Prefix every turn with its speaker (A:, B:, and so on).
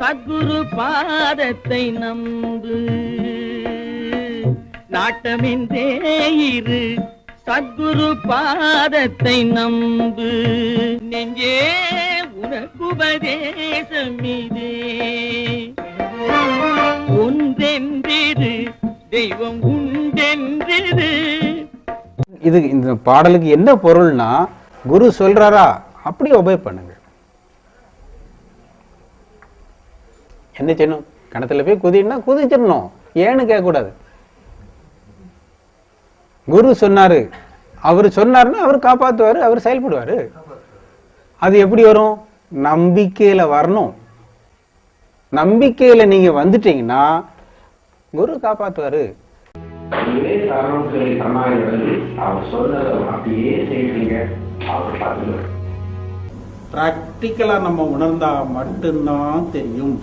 A: சத்குரு பாதத்தை நம்பு. நாட்டமின்றே இரு. சத்குரு பாதத்தை நம்பு. நெஞ்சே உனக்குபதேசம் இதே ஒன்றென்றிரு தெய்வம் உண்டென்றிரு.
B: இது இந்த பாடலுக்கு என்ன பொருள்னா குரு சொல்றாரா? அப்படியே ஒபே பண்ணுங்க என்ன செய்யணும்? கிணத்துல போய் குதின்னா குதிச்சிடணும். ஏன்னு கேட்கக்கூடாது. குரு சொன்னாரு. அவர் சொன்னாருன்னா அவர் காப்பாத்துவாரு அவர் செயல்படுவாரு. அது எப்படி வரும்? நம்பிக்கையில வரணும். நம்பிக்கையில நீங்க வந்துட்டீங்கன்னா குரு காப்பாத்துவாரு.
C: இதுவே தரணும் சொல்லி சொன்னார்கள் அவர் சொன்னதை அப்படியே செய்வீங்க. அவர் பார்த்துக்கிறார்
B: ப்ராக்டிக்கலா நம்ம உணர்ந்தா மட்டும்தான் தெரியும்.